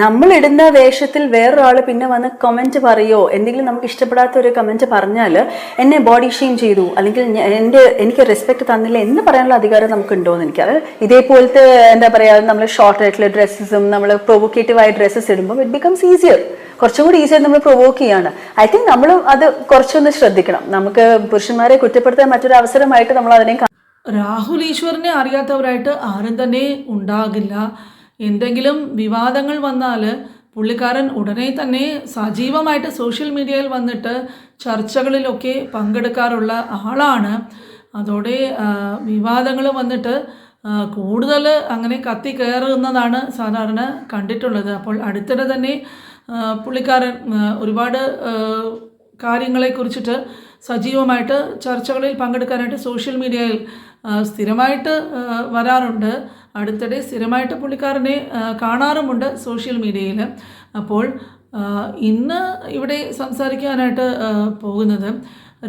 നമ്മൾ ഇടുന്ന വേഷത്തിൽ വേറൊരാൾ പിന്നെ വന്ന് കമന്റ് പറയോ? എന്തെങ്കിലും നമുക്ക് ഇഷ്ടപ്പെടാത്ത ഒരു കമന്റ് പറഞ്ഞാൽ എന്നെ ബോഡി ഷെയിം ചെയ്തു. അല്ലെങ്കിൽ എന്റെ എനിക്ക് റെസ്പെക്ട് തന്നില്ല എന്ന് പറയാനുള്ള അധികാരം നമുക്ക് ഉണ്ടോ എന്ന് എനിക്ക്. അത് ഇതേപോലത്തെ എന്താ പറയുക നമ്മൾ ഷോർട്ട് ആയിട്ടുള്ള ഡ്രസ്സസും നമ്മൾ പ്രൊവോക്കേറ്റീവായ ഡ്രസ്സസ് ഇടുമ്പോൾ ഇറ്റ് ബിക്കംസ് ഈസിയർ കുറച്ചും കൂടി ഈസിയർ നമ്മൾ പ്രൊവോക്ക് ചെയ്യാണ്. ഐ തിങ്ക് നമ്മൾ അത് കുറച്ചൊന്ന് ശ്രദ്ധിക്കണം. നമുക്ക് പുരുഷന്മാരെ കുറ്റപ്പെടുത്താൻ മറ്റൊരു അവസരമായിട്ട് നമ്മൾ അതിനെ രാഹുൽ ഈശ്വറിനെ അറിയാത്തവരായിട്ട് ആരും തന്നെ ഉണ്ടാകില്ല. എന്തെങ്കിലും വിവാദങ്ങൾ വന്നാൽ പുള്ളിക്കാരൻ ഉടനെ തന്നെ സജീവമായിട്ട് സോഷ്യൽ മീഡിയയിൽ വന്നിട്ട് ചർച്ചകളിലൊക്കെ പങ്കെടുക്കാറുള്ള ആളാണ്. അതോടെ വിവാദങ്ങൾ വന്നിട്ട് കൂടുതൽ അങ്ങനെ കത്തി കയറുന്നതാണ് സാധാരണ കണ്ടിട്ടുള്ളത്. അപ്പോൾ അടുത്തിടെ തന്നെ പുള്ളിക്കാരൻ ഒരുപാട് കാര്യങ്ങളെക്കുറിച്ചിട്ട് സജീവമായിട്ട് ചർച്ചകളിൽ പങ്കെടുക്കാനായിട്ട് സോഷ്യൽ മീഡിയയിൽ സ്ഥിരമായിട്ട് വരാറുണ്ട്. അടുത്തിടെ സ്ഥിരമായിട്ട് പുള്ളിക്കാരനെ കാണാറുമുണ്ട് സോഷ്യൽ മീഡിയയിൽ. അപ്പോൾ ഇന്ന് ഇവിടെ സംസാരിക്കാനായിട്ട് പോകുന്നത്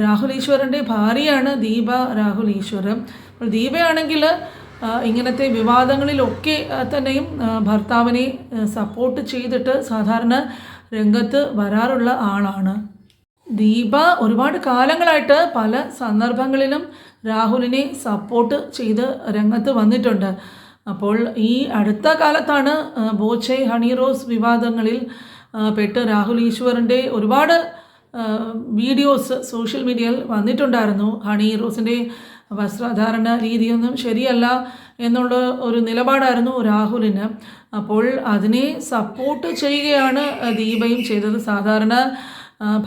രാഹുൽ ഈശ്വരന്റെ ഭാര്യയാണ് ദീപ രാഹുൽ ഈശ്വർ. അപ്പോൾ ദീപയാണെങ്കിൽ ഇങ്ങനത്തെ വിവാദങ്ങളിലൊക്കെ തന്നെയും ഭർത്താവിനെ സപ്പോർട്ട് ചെയ്തിട്ട് സാധാരണ രംഗത്ത് വരാറുള്ള ആളാണ്. ദീപ ഒരുപാട് കാലങ്ങളായിട്ട് പല സന്ദർഭങ്ങളിലും രാഹുലിനെ സപ്പോർട്ട് ചെയ്ത് രംഗത്ത് വന്നിട്ടുണ്ട്. അപ്പോൾ ഈ അടുത്ത കാലത്താണ് ബോച്ചെ ഹണി റോസ് വിവാദങ്ങളിൽ പെട്ട് രാഹുൽ ഈശ്വറിന്റെ ഒരുപാട് വീഡിയോസ് സോഷ്യൽ മീഡിയയിൽ വന്നിട്ടുണ്ടായിരുന്നു. ഹണി റോസിന്റെ വസ്ത്രധാരണ രീതിയൊന്നും ശരിയല്ല എന്നുള്ള ഒരു നിലപാടായിരുന്നു രാഹുലിന്. അപ്പോൾ അതിനെ സപ്പോർട്ട് ചെയ്യുകയാണ് ദീപയും ചെയ്തത്. സാധാരണ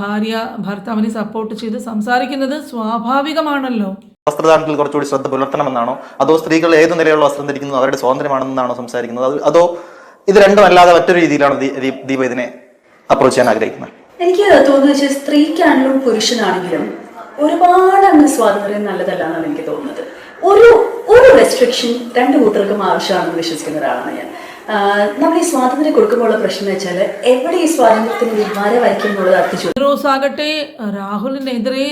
ഭാര്യ ഭർത്താവിനെ സപ്പോർട്ട് ചെയ്ത് സംസാരിക്കുന്നത് സ്വാഭാവികമാണല്ലോ. വസ്ത്രധാരണത്തിൽ കുറച്ചുകൂടി ശ്രദ്ധ പുലർത്തണമെന്നാണോ? അതോ സ്ത്രീകൾ ഏത് നിലയിലുള്ള വസ്ത്രം ധരിക്കുന്നത് അവരുടെ സ്വാതന്ത്ര്യമാണെന്നാണോ സംസാരിക്കുന്നത്? അത് ഇത് രണ്ടും അല്ലാതെ മറ്റൊരു രീതിയിലാണ് ദീപ ഇതിനെ അപ്രോച്ച് ചെയ്യാൻ ആഗ്രഹിക്കുന്നത്? എനിക്ക് തോന്നുന്നത് വെച്ചാൽ സ്ത്രീക്കാണെങ്കിലും പുരുഷനാണെങ്കിലും ഒരുപാട് അങ്ങ് സ്വാതന്ത്ര്യം നല്ലതല്ലാന്നാണ് എനിക്ക് തോന്നുന്നത്. ഒരു ഒരു റെസ്ട്രിക്ഷൻ രണ്ട് കൂട്ടർക്കും ആവശ്യമാണെന്ന് വിശ്വസിക്കുന്ന ഒരാളാണ് ഞാൻ. നമ്മൾ ഈ സ്വാതന്ത്ര്യം കൊടുക്കുമ്പോൾ ഉള്ള പ്രശ്നം എന്ന് വെച്ചാൽ എവിടെ ഈ സ്വാതന്ത്ര്യത്തിന് വിമാര വരയ്ക്കും അർത്ഥിച്ചു ആകട്ടെ രാഹുലിനെതിരെ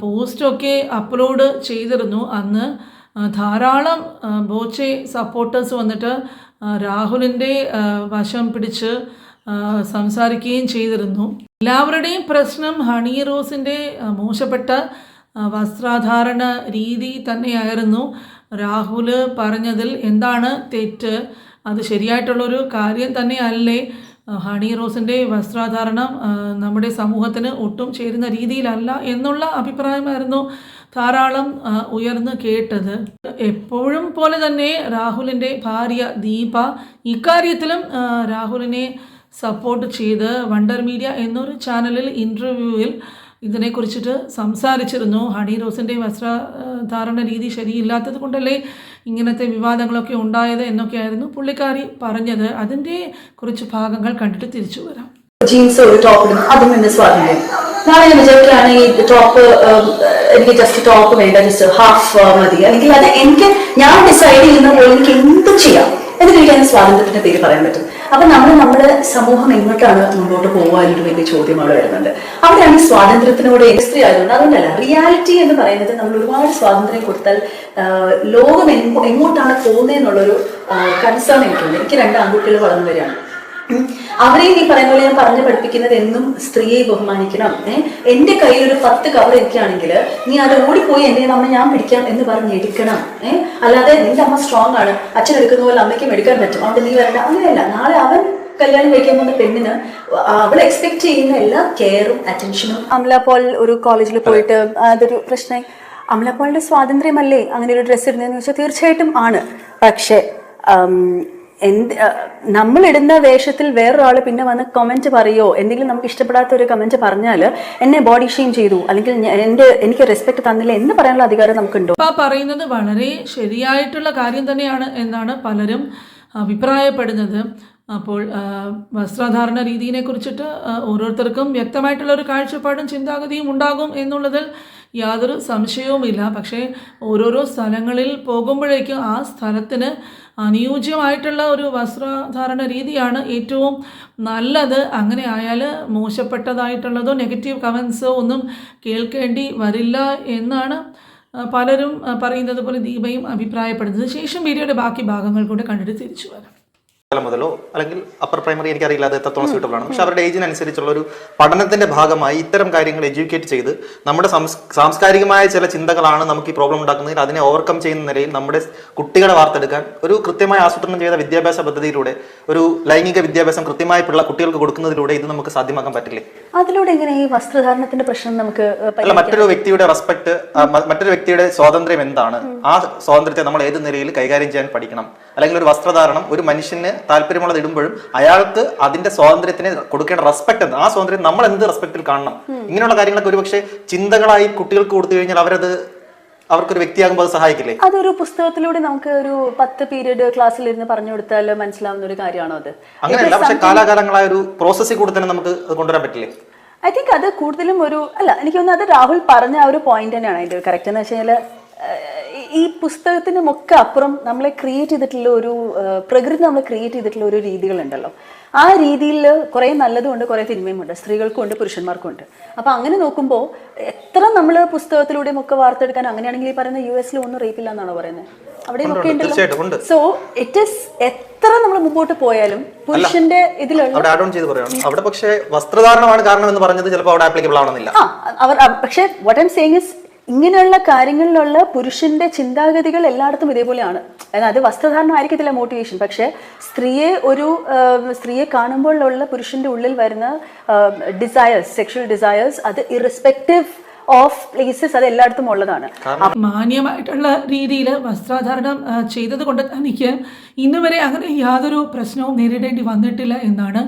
പോസ്റ്റൊക്കെ അപ്ലോഡ് ചെയ്തിരുന്നു. അന്ന് ധാരാളം ബോച്ചെ സപ്പോർട്ടേഴ്സ് വന്നിട്ട് രാഹുലിന്റെ വശം പിടിച്ച് സംസാരിക്കുകയും ചെയ്തിരുന്നു. എല്ലാവരുടെയും പ്രശ്നം ഹണി റോസിന്റെ മോശപ്പെട്ട വസ്ത്രാധാരണ രീതി തന്നെയായിരുന്നു. രാഹുൽ പറഞ്ഞതിൽ എന്താണ് തെറ്റ്? അത് ശരിയായിട്ടുള്ളൊരു കാര്യം തന്നെയല്ലേ? ഹണി റോസിന്റെ വസ്ത്രധാരണം നമ്മുടെ സമൂഹത്തിന് ഒട്ടും ചേരുന്ന രീതിയിലല്ല എന്നുള്ള അഭിപ്രായമായിരുന്നു ധാരാളം ഉയർന്നു കേട്ടത്. എപ്പോഴും പോലെ തന്നെ രാഹുലിന്റെ ഭാര്യ ദീപ ഇക്കാര്യത്തിലും രാഹുലിനെ സപ്പോർട്ട് ചെയ്ത് വണ്ടർ മീഡിയ എന്നൊരു ചാനലിൽ ഇന്റർവ്യൂവിൽ ഇതിനെക്കുറിച്ചിട്ട് സംസാരിച്ചിരുന്നു. ഹണി റോസിന്റെ വസ്ത്രധാരണ രീതി ശരിയില്ലാത്തത് കൊണ്ടല്ലേ ഇങ്ങനത്തെ വിവാദങ്ങളൊക്കെ ഉണ്ടായത് എന്നൊക്കെയായിരുന്നു പുള്ളിക്കാരി പറഞ്ഞത്. അതിന്റെ കുറച്ച് ഭാഗങ്ങൾ കണ്ടിട്ട് തിരിച്ചു വരാം. ജീൻസ് ഒരു ടോപ്പ് ഇടും. അതും എന്റെ സ്വാതന്ത്ര്യം നാളെ ഞാൻ വിചാരിക്കുകയാണ് ഈ ടോപ്പ് എനിക്ക് ജസ്റ്റ് ടോപ്പ് വേണ്ട ജസ്റ്റ് ഹാഫ് മതി. അല്ലെങ്കിൽ അത് എനിക്ക് ഞാൻ ഡിസൈഡ് ചെയ്യുന്ന പോലെ എനിക്ക് എന്ത് ചെയ്യാം. എന്ന് എനിക്ക് അതിന് സ്വാതന്ത്ര്യത്തിന്റെ പേര് പറയാൻ പറ്റും. അപ്പൊ നമ്മൾ നമ്മുടെ സമൂഹം എങ്ങോട്ടാണ് മുമ്പോട്ട് പോകുക എന്നൊരു വലിയ ചോദ്യം അവിടെ വരുന്നുണ്ട്. അവിടെയാണ് ഈ സ്വാതന്ത്ര്യത്തിനോട് സ്ത്രീ ആയതുകൊണ്ട് അതുകൊണ്ടല്ല റിയാലിറ്റി എന്ന് പറയുന്നത് നമ്മൾ ഒരുപാട് സ്വാതന്ത്ര്യം കൊടുത്താൽ ലോകം എങ്ങോട്ടാണ് എങ്ങോട്ടാണ് പോകുന്നതെന്നുള്ളൊരു കൺസേൺ എനിക്കുണ്ട്. എനിക്ക് രണ്ട് ആൺകുട്ടികൾ വളർന്നു വരികയാണ്. അവരെയും ഈ പറയുന്ന പോലെ ഞാൻ പറഞ്ഞു പഠിപ്പിക്കുന്നത് എന്നും സ്ത്രീയെ ബഹുമാനിക്കണം. ഏഹ് എന്റെ കയ്യിൽ ഒരു പത്ത് കവർ ഇരിക്കുകയാണെങ്കിൽ നീ അത് ഓടിപ്പോയി എന്റെ അമ്മ ഞാൻ പിടിക്കാം എന്ന് പറഞ്ഞ് എടുക്കണം. ഏഹ് അല്ലാതെ നിന്റെ അമ്മ സ്ട്രോങ് ആണ്. അച്ഛൻ എടുക്കുന്ന പോലെ അമ്മയ്ക്കും എടുക്കാൻ പറ്റും. അതുകൊണ്ട് നീ വരണ്ട. അങ്ങനെയല്ല. നാളെ അവൻ കല്യാണം കഴിക്കാൻ പോകുന്ന പെണ്ണിന് അവൾ എക്സ്പെക്ട് ചെയ്യുന്ന എല്ലാ കെയറും അറ്റൻഷനും അമല പോൾ ഒരു കോളേജിൽ പോയിട്ട് അതൊരു പ്രശ്നം അമല പോളിന്റെ സ്വാതന്ത്ര്യമല്ലേ? അങ്ങനെ ഒരു ഡ്രസ്സ് ഇടുന്നതെന്ന് വെച്ചാൽ തീർച്ചയായിട്ടും ആണ്. പക്ഷേ എന്ത് നമ്മളിടുന്ന വേഷത്തിൽ വേറൊരാൾ പിന്നെ വന്ന് കമന്റ് പറയോ? എന്തെങ്കിലും നമുക്ക് ഇഷ്ടപ്പെടാത്ത ഒരു കമന്റ് പറഞ്ഞാൽ എന്നെ ബോഡി ഷെയിം ചെയ്തു. അല്ലെങ്കിൽ എന്റെ എനിക്ക് റെസ്പെക്ട് തന്നില്ല എന്ന് പറയാനുള്ള അധികാരം നമുക്കുണ്ടോ? ആ പറയുന്നത് വളരെ ശരിയായിട്ടുള്ള കാര്യം തന്നെയാണ് എന്നാണ് പലരും അഭിപ്രായപ്പെടുന്നത്. അപ്പോൾ വസ്ത്രധാരണ രീതിയെ കുറിച്ചിട്ട് ഓരോരുത്തർക്കും വ്യക്തമായിട്ടുള്ള ഒരു കാഴ്ചപ്പാടും ചിന്താഗതിയും ഉണ്ടാകും എന്നുള്ളതിൽ യാതൊരു സംശയവുമില്ല. പക്ഷേ ഓരോരോ സ്ഥലങ്ങളിൽ പോകുമ്പോഴേക്കും ആ സ്ഥലത്തിന് അനുയോജ്യമായിട്ടുള്ള ഒരു വസ്ത്രധാരണ രീതിയാണ് ഏറ്റവും നല്ലത്. അങ്ങനെ ആയാൽ മോശപ്പെട്ടതായിട്ടുള്ളതോ നെഗറ്റീവ് കമൻസോ ഒന്നും കേൾക്കേണ്ടി വരില്ല എന്നാണ് പലരും പറയുന്നത് പോലെ ദീപയും അഭിപ്രായപ്പെടുന്നത്. ശേഷം വീഡിയോയുടെ ബാക്കി ഭാഗങ്ങൾ കൂടെ കണ്ടിട്ട് തിരിച്ചു വരാം. കാലം മുതലോ അല്ലെങ്കിൽ അപ്പർ പ്രൈമറി എനിക്കറിയില്ല അത് എത്രത്തോളം സ്യൂട്ടബിൾ ആണ്. പക്ഷെ അവരുടെ ഏജിനനുസരിച്ചുള്ള ഒരു പഠനത്തിന്റെ ഭാഗമായി ഇത്തരം കാര്യങ്ങൾ എഡ്യൂക്കേറ്റ് ചെയ്ത് നമ്മുടെ സാംസ്കാരികമായ ചില ചിന്തകളാണ് നമുക്ക് ഈ പ്രോബ്ലം ഉണ്ടാക്കുന്നതിൽ അതിനെ ഓവർകം ചെയ്യുന്ന നിലയിൽ നമ്മുടെ കുട്ടികളെ വാർത്തെടുക്കാൻ ഒരു കൃത്യമായി ആസൂത്രണം ചെയ്ത വിദ്യാഭ്യാസ പദ്ധതിയിലൂടെ ഒരു ലൈംഗിക വിദ്യാഭ്യാസം കൃത്യമായി പിള്ള കുട്ടികൾക്ക് കൊടുക്കുന്നതിലൂടെ ഇത് നമുക്ക് സാധ്യമാക്കാൻ പറ്റില്ലേ? അതിലൂടെ എങ്ങനെ ഈ വസ്ത്രധാരണത്തിന്റെ പ്രശ്നം നമുക്ക് അല്ല മറ്റൊരു വ്യക്തിയുടെ റെസ്പെക്ട് മറ്റൊരു വ്യക്തിയുടെ സ്വാതന്ത്ര്യം എന്താണ്? ആ സ്വാതന്ത്ര്യത്തെ നമ്മൾ ഏത് നിലയിൽ കൈകാര്യം ചെയ്യാൻ പഠിക്കണം? അല്ലെങ്കിൽ ഒരു വസ്ത്രധാരണം ഒരു മനുഷ്യന് താല്പര്യമുള്ളത് ഇടുമ്പോഴും അയാൾക്ക് അതിന്റെ സ്വാതന്ത്ര്യത്തിന് കൊടുക്കേണ്ട റെസ്പെക്ട് എന്ത്? ആ സ്വാതന്ത്ര്യം നമ്മൾ എന്ത് റെസ്പെക്റ്റിൽ കാണണം? ഇങ്ങനെയുള്ള കാര്യങ്ങളൊക്കെ ഒരുപക്ഷെ ചിന്തകളായി കുട്ടികൾക്ക് കൊടുത്തു കഴിഞ്ഞാൽ അവരത് അവർക്കൊരു വ്യക്തിയാകുമ്പോൾ അത് സഹായിക്കില്ലേ? അതൊരു പുസ്തകത്തിലൂടെ നമുക്ക് ഒരു പത്ത് പീരീഡ് ക്ലാസ്സിൽ ഇരുന്ന് പറഞ്ഞു കൊടുത്താൽ മനസ്സിലാവുന്ന ഒരു കാര്യമാണോ അത്? അങ്ങനെയല്ല പക്ഷെ കാലാകാലങ്ങളായ ഒരു പ്രോസസ്സിൽ കൂടെ തന്നെ നമുക്ക് കൊണ്ടുവരാൻ പറ്റില്ലേ? ഐ തിങ്ക് അത് കൂടുതലും ഒരു അല്ല എനിക്ക് തോന്നുന്നു അത് രാഹുൽ പറഞ്ഞ ആ ഒരു പോയിന്റ് തന്നെയാണ് അതിന്റെ കറക്റ്റ് എന്ന് വെച്ച് കഴിഞ്ഞാൽ ഈ പുസ്തകത്തിനും ഒക്കെ അപ്പുറം നമ്മളെ ക്രിയേറ്റ് ചെയ്തിട്ടുള്ള ഒരു പ്രകൃതി നമ്മളെ ക്രിയേറ്റ് ചെയ്തിട്ടുള്ള ഒരു രീതികളുണ്ടല്ലോ. ആ രീതിയിൽ കുറേ നല്ലതുമുണ്ട് കുറേ തിന്മയുമുണ്ട്. സ്ത്രീകൾക്കും ഉണ്ട് പുരുഷന്മാർക്കും ഉണ്ട് അപ്പൊ അങ്ങനെ നോക്കുമ്പോൾ എത്ര നമ്മൾ പുസ്തകത്തിലൂടെയും ഒക്കെ വാർത്തെടുക്കാൻ അങ്ങനെയാണെങ്കിൽ ഈ പറയുന്ന യു എസിൽ ഒന്നും റേപ്പില്ല എന്നാണോ പറയുന്നത് അവിടെയും ഒക്കെ ഉണ്ട്. ഉണ്ടല്ലോ. സോ ഇറ്റ് ഇസ് എത്ര നമ്മൾ മുമ്പോട്ട് പോയാലും പുരുഷന്റെ ഇതിലുള്ള അവിടെ ആഡ് ഓൺ ചെയ്ത് അവിടെ പക്ഷേ വസ്ത്രധാരണമാണ് കാരണം എന്ന് പറഞ്ഞത് ചിലപ്പോൾ അവിടെ ആപ്ലിക്കബിൾ ആവണമെന്നില്ല. അവർ പക്ഷേ വാട്ട് ഐം സേയിങ് ഇസ് ഇങ്ങനെയുള്ള കാര്യങ്ങളിലുള്ള പുരുഷന്റെ ചിന്താഗതികൾ എല്ലായിടത്തും ഇതേപോലെയാണ്. അതായത് അത് വസ്ത്രധാരണം ആയിരിക്കത്തില്ല മോട്ടിവേഷൻ പക്ഷേ സ്ത്രീയെ ഒരു സ്ത്രീയെ കാണുമ്പോഴുള്ള പുരുഷന്റെ ഉള്ളിൽ വരുന്ന ഡിസയേഴ്സ് സെക്ഷൽ ഡിസയേഴ്സ് അത് ഇറസ്പെക്റ്റീവ് ഓഫ് പ്ലേസസ് അത് എല്ലായിടത്തും ഉള്ളതാണ്. മാന്യമായിട്ടുള്ള രീതിയിൽ വസ്ത്രധാരണം ചെയ്തത് കൊണ്ട് തനിക്ക് ഇന്നുവരെ അങ്ങനെ യാതൊരു പ്രശ്നവും നേരിടേണ്ടി വന്നിട്ടില്ല എന്നാണ്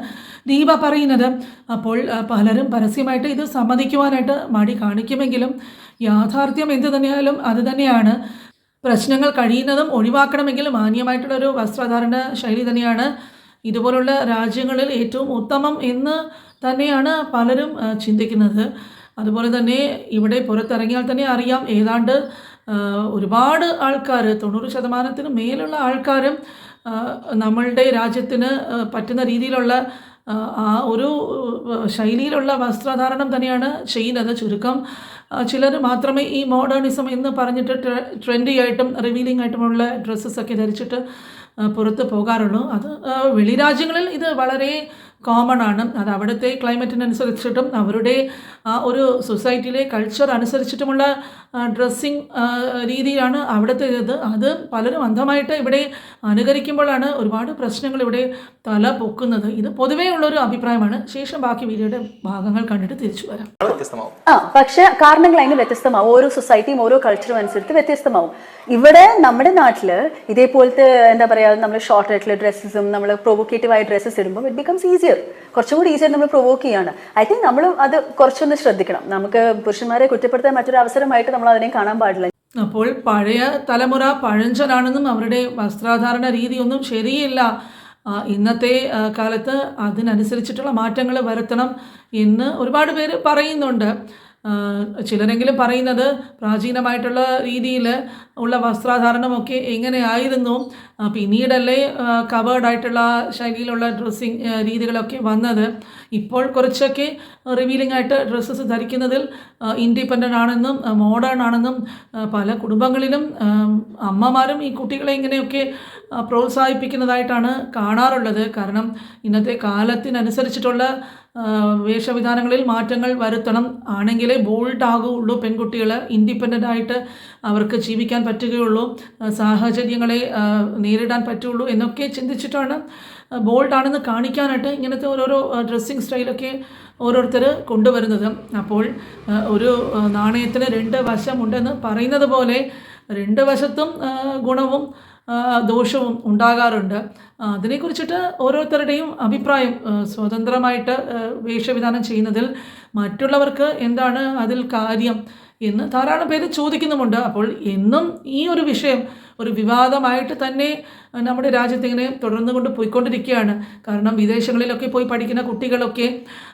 ദീപ പറയുന്നത് അപ്പോൾ പലരും പരസ്യമായിട്ട് ഇത് സമ്മതിക്കുവാനായിട്ട് മടി കാണിക്കുമെങ്കിലും യാഥാർത്ഥ്യം എന്ത് തന്നെയായാലും അത് തന്നെയാണ്. പ്രശ്നങ്ങൾ കഴിയുന്നതും ഒഴിവാക്കണമെങ്കിൽ മാന്യമായിട്ടുള്ള ഒരു വസ്ത്രധാരണ ശൈലി തന്നെയാണ്. ഇതുപോലുള്ള രാജ്യങ്ങളിൽ ഏറ്റവും ഉത്തമം എന്ന് തന്നെയാണ് പലരും ചിന്തിക്കുന്നത്. അതുപോലെ തന്നെ ഇവിടെ പുറത്തിറങ്ങിയാൽ തന്നെ അറിയാം ഏതാണ്ട് ഒരുപാട് ആൾക്കാർ തൊണ്ണൂറ് ശതമാനത്തിന് മേലുള്ള ആൾക്കാരും നമ്മളുടെ രാജ്യത്തിന് പറ്റുന്ന രീതിയിലുള്ള ആ, ഒരു ശൈലിയിലുള്ള വസ്ത്രധാരണം തന്നെയാണ് ചെയ്യുന്നത്. ചുരുക്കം ചിലർ മാത്രമേ ഈ മോഡേണിസം എന്ന് പറഞ്ഞിട്ട് ട്രെൻഡി ആയിട്ടും റിവീലിംഗ് ആയിട്ടുമുള്ള ഡ്രസ്സസ് ഒക്കെ ധരിച്ചിട്ട് പുറത്ത് പോകാറുള്ളൂ. അത് വെളിരാജ്യങ്ങളിൽ വെളി രാജ്യങ്ങളിൽ ഇത് വളരെ കോമൺ ആണ്. അത് അവിടുത്തെ ക്ലൈമറ്റിനനുസരിച്ചിട്ടും അവരുടെ ഒരു സൊസൈറ്റിയിലെ കൾച്ചർ അനുസരിച്ചിട്ടുമുള്ള ഡ്രസ്സിങ് രീതിയാണ് അവിടുത്തെ ഇത്. അത് പലരും അന്ധമായിട്ട് ഇവിടെ അനുകരിക്കുമ്പോഴാണ് ഒരുപാട് പ്രശ്നങ്ങൾ ഇവിടെ തല പൊക്കുന്നത്. ഇത് പൊതുവേ ഉള്ളൊരു അഭിപ്രായമാണ്. ശേഷം ബാക്കി വീഡിയോയുടെ ഭാഗങ്ങൾ കണ്ടിട്ട് തിരിച്ചു വരാം. ആ പക്ഷെ കാരണങ്ങൾ അതിന് വ്യത്യസ്തമാവും. ഓരോ സൊസൈറ്റിയും ഓരോ കൾച്ചറും അനുസരിച്ച് വ്യത്യസ്തമാവും. ഇവിടെ നമ്മുടെ നാട്ടിൽ ഇതേപോലത്തെ എന്താ പറയുക നമ്മൾ ഷോർട്ട് ആയിട്ടുള്ള ഡ്രസ്സസും നമ്മൾ പ്രൊവോക്കേറ്റീവ് ആയ ഡ്രസ്സസ് ഇടുമ്പോൾ ഇറ്റ് ബിക്കംസ് ഈസിയർ കുറച്ചും കൂടി ഈസിയർ നമ്മൾ പ്രൊവോക്ക് ചെയ്യാണ്. ഐ തിങ്ക് നമ്മൾ അത് കുറച്ചൊന്ന് ശ്രദ്ധിക്കണം. നമുക്ക് പുരുഷന്മാരെ കുറ്റപ്പെടുത്താൻ മറ്റൊരു അവസരമായിട്ട് നമ്മൾ അതിനെ കാണാൻ പാടില്ല. അപ്പോൾ പഴയ തലമുറ പഴഞ്ചനാണെന്നും അവരുടെ വസ്ത്രധാരണ രീതിയൊന്നും ശരിയില്ല. ഇന്നത്തെ കാലത്ത് അതിനനുസരിച്ചിട്ടുള്ള മാറ്റങ്ങൾ വരുത്തണം എന്ന് ഒരുപാട് പേര് പറയുന്നുണ്ട്. ചിലരെങ്കിലും പറയുന്നത് പ്രാചീനമായിട്ടുള്ള രീതിയിൽ ഉള്ള വസ്ത്രധാരണമൊക്കെ എങ്ങനെയായിരുന്നു? പിന്നീടല്ലേ കവേർഡായിട്ടുള്ള ശൈലിയിലുള്ള ഡ്രസ്സിങ് രീതികളൊക്കെ വന്നത്. ഇപ്പോൾ കുറച്ചൊക്കെ റിവീലിംഗ് ആയിട്ട് ഡ്രസ്സസ് ധരിക്കുന്നതിൽ ഇൻഡിപെൻഡന്റ് ആണെന്നും മോഡേൺ ആണെന്നും പല കുടുംബങ്ങളിലും അമ്മമാരും ഈ കുട്ടികളെ ഇങ്ങനെയൊക്കെ പ്രോത്സാഹിപ്പിക്കുന്നതായിട്ടാണ് കാണാറുള്ളത്. കാരണം ഇന്നത്തെ കാലത്തിനനുസരിച്ചിട്ടുള്ള വേഷവിധാനങ്ങളിൽ മാറ്റങ്ങൾ വരുത്തണം ആണെങ്കിലേ ബോൾഡ് ആകുള്ളൂ പെൺകുട്ടികൾ ഇൻഡിപെൻഡന്റ് ആയിട്ട് അവർക്ക് ജീവിക്കാൻ പറ്റുകയുള്ളൂ സാഹചര്യങ്ങളെ നേരിടാൻ പറ്റുള്ളൂ എന്നൊക്കെ ചിന്തിച്ചിട്ടാണ് ബോൾഡ് ആണെന്ന് കാണിക്കാനായിട്ട് ഇങ്ങനത്തെ ഓരോരോ ഡ്രസ്സിങ് സ്റ്റൈലൊക്കെ ഓരോരുത്തർ കൊണ്ടുവരുന്നത്. അപ്പോൾ ഒരു നാണയത്തിന് രണ്ട് വശമുണ്ടെന്ന് പറയുന്നത് പോലെ രണ്ട് വശത്തും ഗുണവും ദോഷവും ഉണ്ടാകാറുണ്ട്. അതിനെക്കുറിച്ചിട്ട് ഓരോരുത്തരുടെയും അഭിപ്രായം സ്വതന്ത്രമായിട്ട് വേഷവിധാനം ചെയ്യുന്നതിൽ മറ്റുള്ളവർക്ക് എന്താണ് അതിൽ കാര്യം? എന്ന് ധാരാളം പേര് ചോദിക്കുന്നുമുണ്ട്. അപ്പോൾ എന്നും ഈ ഒരു വിഷയം ഒരു വിവാദമായിട്ട് തന്നെ നമ്മുടെ രാജ്യത്ത് ഇങ്ങനെ തുടർന്നു കൊണ്ട് പോയിക്കൊണ്ടിരിക്കുകയാണ്. കാരണം വിദേശങ്ങളിലൊക്കെ പോയി പഠിക്കുന്ന കുട്ടികളൊക്കെ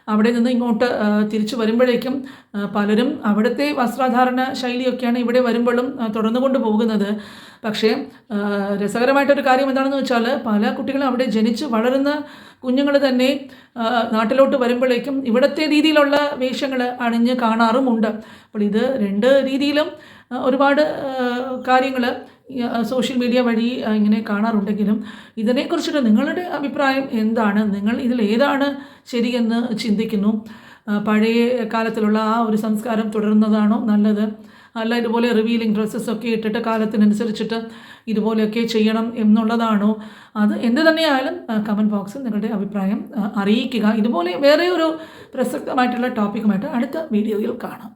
അവിടെ നിന്ന് ഇങ്ങോട്ട് തിരിച്ചു വരുമ്പോഴേക്കും പലരും അവിടുത്തെ വസ്ത്രധാരണ ശൈലിയൊക്കെയാണ് ഇവിടെ വരുമ്പോഴും തുടർന്നു കൊണ്ട് പോകുന്നത്. പക്ഷേ രസകരമായിട്ടൊരു കാര്യം എന്താണെന്ന് വെച്ചാൽ പല കുട്ടികളും അവിടെ ജനിച്ച് വളരുന്ന കുഞ്ഞുങ്ങൾ തന്നെ നാട്ടിലോട്ട് വരുമ്പോഴേക്കും ഇവിടുത്തെ രീതിയിലുള്ള വേഷങ്ങൾ അണിഞ്ഞ് കാണാറുമുണ്ട്. അപ്പോൾ ഇത് രണ്ട് രീതിയിലും ഒരുപാട് കാര്യങ്ങൾ സോഷ്യൽ മീഡിയ വഴി ഇങ്ങനെ കാണാറുണ്ടെങ്കിലും ഇതിനെക്കുറിച്ചിട്ട് നിങ്ങളുടെ അഭിപ്രായം എന്താണ്? നിങ്ങൾ ഇതിൽ ഏതാണ് ശരിയെന്ന് ചിന്തിക്കുന്നു? പഴയ കാലത്തിലുള്ള ആ ഒരു സംസ്കാരം തുടരുന്നതാണോ നല്ലത്? അല്ല ഇതുപോലെ റിവീലിംഗ് ഡ്രസ്സസ് ഒക്കെ ഇട്ടിട്ട് കാലത്തിനനുസരിച്ചിട്ട് ഇതുപോലെയൊക്കെ ചെയ്യണം എന്നുള്ളതാണോ? അത് എന്ത് തന്നെയായാലും കമന്റ് ബോക്സിൽ നിങ്ങളുടെ അഭിപ്രായം അറിയിക്കുക. ഇതുപോലെ വേറെ ഒരു പ്രസക്തമായിട്ടുള്ള ടോപ്പിക്കുമായിട്ട് അടുത്ത വീഡിയോയിൽ കാണാം.